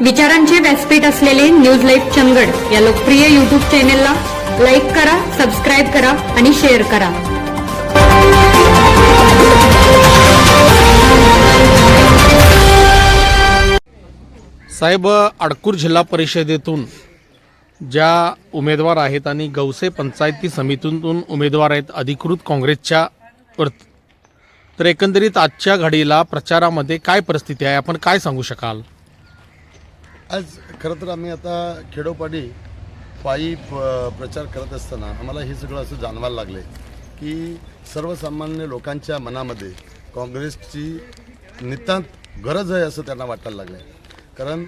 विचारांचे व्यासपीठ असलेले न्यूज लाईव्ह चंदगड या लोकप्रिय युट्यूब चॅनेलला लाईक करा सबस्क्राईब करा आणि शेअर करा. साहेब अडकूर जिल्हा परिषदेतून ज्या उमेदवार आहेत आणि गौसे पंचायती समितीतून उमेदवार आहेत अधिकृत काँग्रेसच्या तर एकंदरीत आजच्या घडीला प्रचारामध्ये काय परिस्थिती आहे? आपण काय सांगू शकाल? आज खरं तर आम्ही आता खेडोपाडी पायी प्रचार करत असताना आम्हाला हे सगळं असं जाणवायला लागलं की सर्वसामान्य लोकांच्या मनामध्ये काँग्रेसची नितांत गरज आहे असं त्यांना वाटायला लागलं. आहे कारण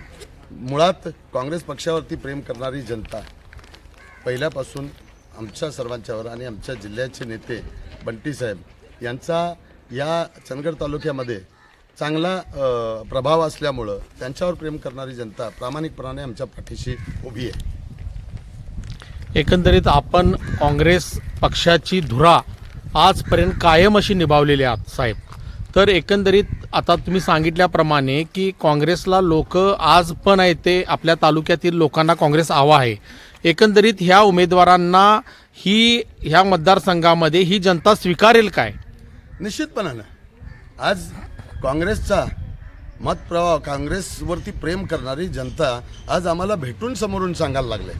मुळात काँग्रेस पक्षावरती प्रेम करणारी जनता पहिल्यापासून आमच्या सर्वांच्यावर आणि आमच्या जिल्ह्याचे नेते बंटी साहेब यांचा या चंदगड तालुक्यामध्ये चांगला प्रभाव असल्यामुळं त्यांच्यावर प्रेम करणारी जनता प्रामाणिकपणाने आमच्या पाठीशी उभी आहे. एकंदरीत आपण काँग्रेस पक्षाची धुरा आजपर्यंत कायम अशी निभावलेली आहात साहेब. तर एकंदरीत आता तुम्ही सांगितल्याप्रमाणे की काँग्रेसला लोक आज पण आहे ते आपल्या तालुक्यातील लोकांना काँग्रेस हवा आहे. एकंदरीत ह्या उमेदवारांना ही ह्या मतदारसंघामध्ये ही जनता स्वीकारेल काय? निश्चितपणानं. आज काँग्रेसचा मतप्रवाह काँग्रेसवरती प्रेम करणारी जनता आज आम्हाला भेटून समोरून सांगायला लागले.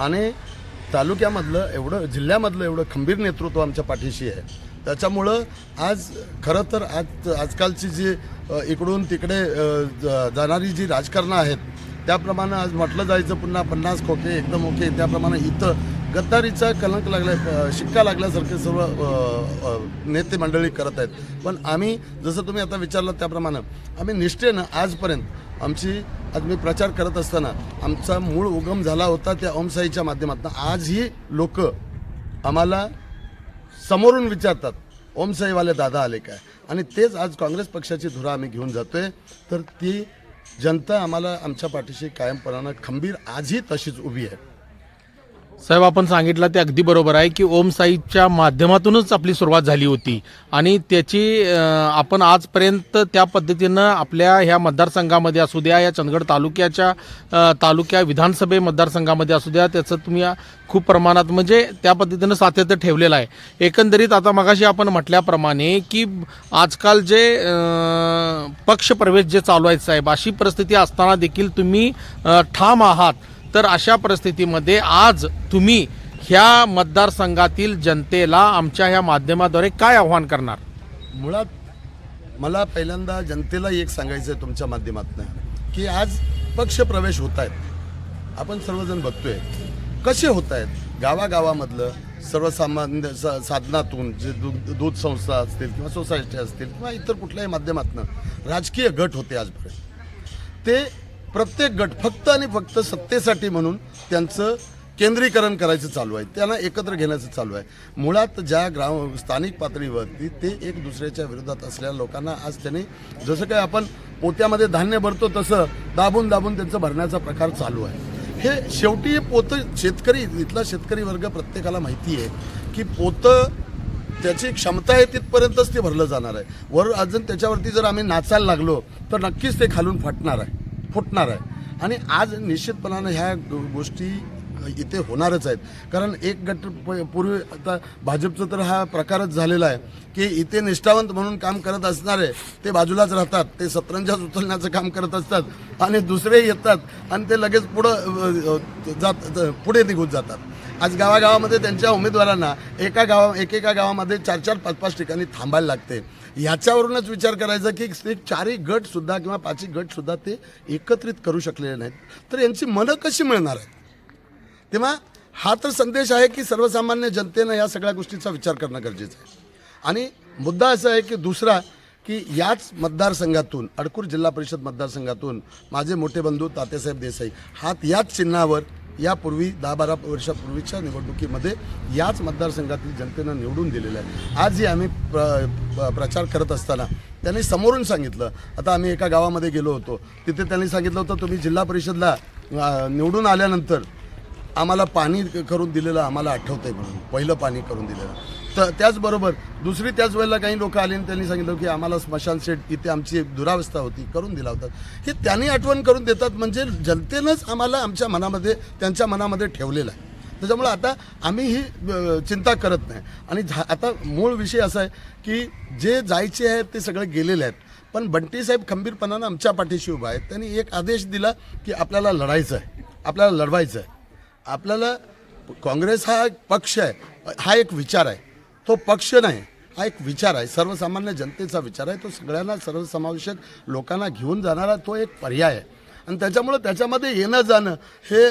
आणि तालुक्यामधलं एवढं जिल्ह्यामधलं एवढं खंबीर नेतृत्व आमच्या पाठीशी आहे. त्याच्यामुळं आज खरं तर आज आजकालची जी इकडून तिकडे जाणारी जी राजकारणं आहेत त्याप्रमाणे आज म्हटलं जायचं पुन्हा पन्नास खोके एकदम ओके त्याप्रमाणे इथं गद्दारीचा कलंक लागल्या शिक्का लागल्यासारखे सर्व नेते मंडळी करत आहेत. पण आम्ही जसं तुम्ही आता विचारलं त्याप्रमाणे आम्ही निष्ठेनं आजपर्यंत आमची आज मी प्रचार करत असताना आमचा मूळ उगम झाला होता त्या ओमसाईच्या माध्यमातून. आजही लोक आम्हाला समोरून विचारतात ओमसाईवाले दादा आले काय? आणि तेच आज काँग्रेस पक्षाची धुरा आम्ही घेऊन जातोय. तर ती जनता आम्हाला आमच्या पाठीशी कायमपणानं खंबीर आजही तशीच उभी आहे. साहेब आपण सांगितलं ते अगदी बरोबर आहे की ओम साईच्या माध्यमातूनच आपली सुरुवात झाली होती. आणि त्याची आपण आजपर्यंत त्या पद्धतीनं आपल्या ह्या मतदारसंघामध्ये असू द्या या चंदगड तालुक्याच्या तालुक्या विधानसभे मतदारसंघामध्ये असू द्या त्याचं तुम्ही या खूप प्रमाणात म्हणजे त्या पद्धतीनं सातत्य ठेवलेलं आहे. एकंदरीत आता मगाशी आपण म्हटल्याप्रमाणे की आजकाल जे पक्ष पक्षप्रवेश जे चालू आहेत साहेब अशी परिस्थिती असताना देखील तुम्ही ठाम आहात. तर अशा परिस्थितीमध्ये आज तुम्ही ह्या मतदारसंघातील जनतेला आमच्या ह्या माध्यमाद्वारे काय आव्हान करणार? मुळात मला पहिल्यांदा जनतेला एक सांगायचं आहे तुमच्या माध्यमातून की आज पक्ष प्रवेश होत आहेत. आपण सर्वजण बघतोय. कसे होत आहेत? गावागावामधलं सर्वसामान्य सा साधनातून जे दूध दूध संस्था असतील किंवा सोसायटी असतील किंवा इतर कुठल्याही माध्यमातून राजकीय गट होते आजपर्यंत. ते प्रत्येक गट फक्त आणि फक्त सत्तेसाठी म्हणून त्यांचं केंद्रीकरण करायचं चालू आहे. त्यांना एकत्र घेण्याचं चालू आहे. मुळात ज्या ग्राम स्थानिक पातळीवरती ते एक दुसऱ्याच्या विरोधात असलेल्या लोकांना आज त्यांनी जसं काही आपण पोत्यामध्ये धान्य भरतो तसं दाबून दाबून त्यांचं भरण्याचा प्रकार चालू आहे. हे शेवटी पोतं शेतकरी इथला शेतकरी वर्ग प्रत्येकाला माहिती आहे की पोतं त्याची क्षमता आहे तिथपर्यंतच ते भरलं जाणार आहे. वर अजून त्याच्यावरती जर आम्ही नाचायला लागलो तर नक्कीच ते खालून फाटणार आहे. फुटणार आहे. आणि आज निश्चितपणानं ह्या गोष्टी इथे होणारच आहेत. कारण एक गट प- पूर्वी आता भाजपचं तर हा प्रकारच झालेला आहे की इथे निष्ठावंत म्हणून काम करत असणारे ते बाजूलाच राहतात ते सतरंजाच उचलण्याचं काम करत असतात आणि दुसरे येतात आणि ते लगेच पुढं जात पुढे निघून जातात. आज गावागावामध्ये त्यांच्या उमेदवारांना एका गावा एकेका गावामध्ये चार चार पाच पाच ठिकाणी थांबायला लागते. ह्याच्यावरूनच विचार करायचा की ते चारही गटसुद्धा किंवा पाचही गटसुद्धा ते एकत्रित करू शकलेले नाहीत. तर यांची मनं कशी मिळणार आहेत? तेव्हा हा तर संदेश आहे की सर्वसामान्य जनतेनं या सगळ्या गोष्टीचा विचार करणं गरजेचं आहे. आणि मुद्दा असा आहे की दुसरा की याच मतदारसंघातून अडकूर जिल्हा परिषद मतदारसंघातून माझे मोठे बंधू तात्यासाहेब देसाई हात याच चिन्हावर यापूर्वी दहा बारा वर्षापूर्वीच्या निवडणुकीमध्ये याच मतदारसंघातील जनतेनं निवडून दिलेलं आहे. आजही आम्ही प्र प्रचार करत असताना त्यांनी समोरून सांगितलं. आता आम्ही एका गावामध्ये गेलो होतो. तिथे त्यांनी सांगितलं होतं तुम्ही जिल्हा परिषदला निवडून आल्यानंतर आम्हाला पाणी करून दिलेलं आम्हाला आठवतंय म्हणून. पहिलं पाणी करून दिलेलं. तर त्याचबरोबर दुसरी त्याच वेळेला काही लोक आली आणि त्यांनी सांगितलं की आम्हाला स्मशान सेट इथे आमची दुरावस्था होती करून दिला होता. हे त्यांनी आठवण करून देतात म्हणजे जनतेनंच आम्हाला आमच्या मनामध्ये त्यांच्या मनामध्ये ठेवलेलं आहे. त्याच्यामुळं आता आम्ही ही चिंता करत नाही. आणि झा- आता मूळ विषय असा आहे की जे जायचे आहेत ते सगळे गेलेले आहेत. पण बंटी साहेब खंबीरपणानं आमच्या पाठीशी उभा आहेत. त्यांनी एक आदेश दिला की आपल्याला लढायचं आहे. आपल्याला लढवायचं आहे. आपल्याला काँग्रेस हा एक पक्ष आहे. हा एक विचार आहे. तो पक्ष नाही. हा एक विचार आहे. सर्वसामान्य जनतेचा विचार आहे. तो सगळ्यांना सर्वसमावेशक लोकांना घेऊन जाणारा तो एक पर्याय आहे. आणि त्याच्यामुळं त्याच्यामध्ये येणं जाणं हे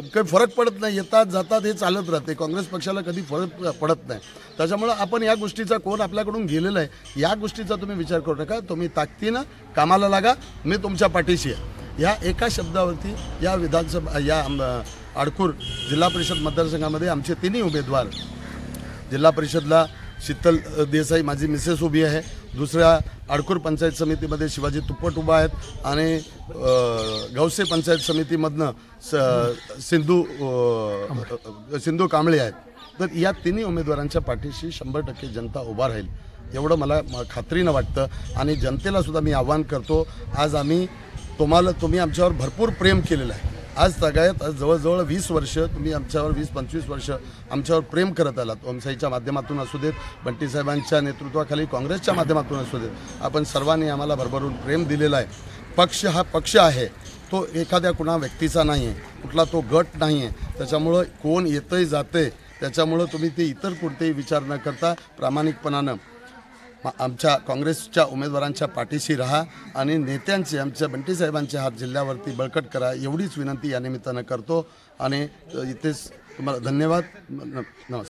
काही फरक पडत नाही. येतात जातात हे चालत राहते. काँग्रेस पक्षाला कधी फरक पडत नाही. त्याच्यामुळं आपण या गोष्टीचा कोण आपल्याकडून गेलेला आहे या गोष्टीचा तुम्ही विचार करू नका. तुम्ही ताकदीनं कामाला लागा. मी तुमच्या पाठीशी आहे. या एका शब्दावरती या विधानसभा या आडखूर जिल्हा परिषद मतदारसंघामध्ये आमचे तिन्ही उमेदवार. जिल्हा परिषदला शीतल देसाई माझी मिसेस उभी आहे. दुसऱ्या आडकूर पंचायत समितीमध्ये शिवाजी तुप्पट उभा आहेत आणि गवसे पंचायत समितीमधनं स सिंधू सिंधू कांबळे आहेत. तर या तिन्ही उमेदवारांच्या पाठीशी शंभर टक्के जनता उभा राहील एवढं मला खात्रीनं वाटतं आणि जनतेला सुद्धा मी आव्हान करतो आज आम्ही तुम्हाला तुम्ही आमच्यावर भरपूर प्रेम केलेलं आहे. आज सगळ्यात आज जवळजवळ वीस वर्ष तुम्ही आमच्यावर वीस पंचवीस वर्ष आमच्यावर प्रेम करत आलात. ओमसाईच्या माध्यमातून असू देत बंटी साहेबांच्या नेतृत्वाखाली काँग्रेसच्या माध्यमातून असू देत आपण सर्वांनी आम्हाला भरभरून प्रेम दिलेलं आहे. पक्ष हा पक्ष आहे. तो एखाद्या कुणा व्यक्तीचा नाही आहे कुठला तो गट नाही आहे त्याच्यामुळं कोण येतंय जातंय त्याच्यामुळं तुम्ही ते इतर कोणतेही विचार न करता प्रामाणिकपणानं आमच्या काँग्रेसच्या उमेदवारांच्या पाठीशी राहा आणि नेत्यांचे आमच्या बंटी साहेबांचे हात जिल्ह्यावरती बळकट करा एवढीच विनंती या निमित्तानं करतो. आणि इथेच तुम्हाला धन्यवाद. नमस्कार.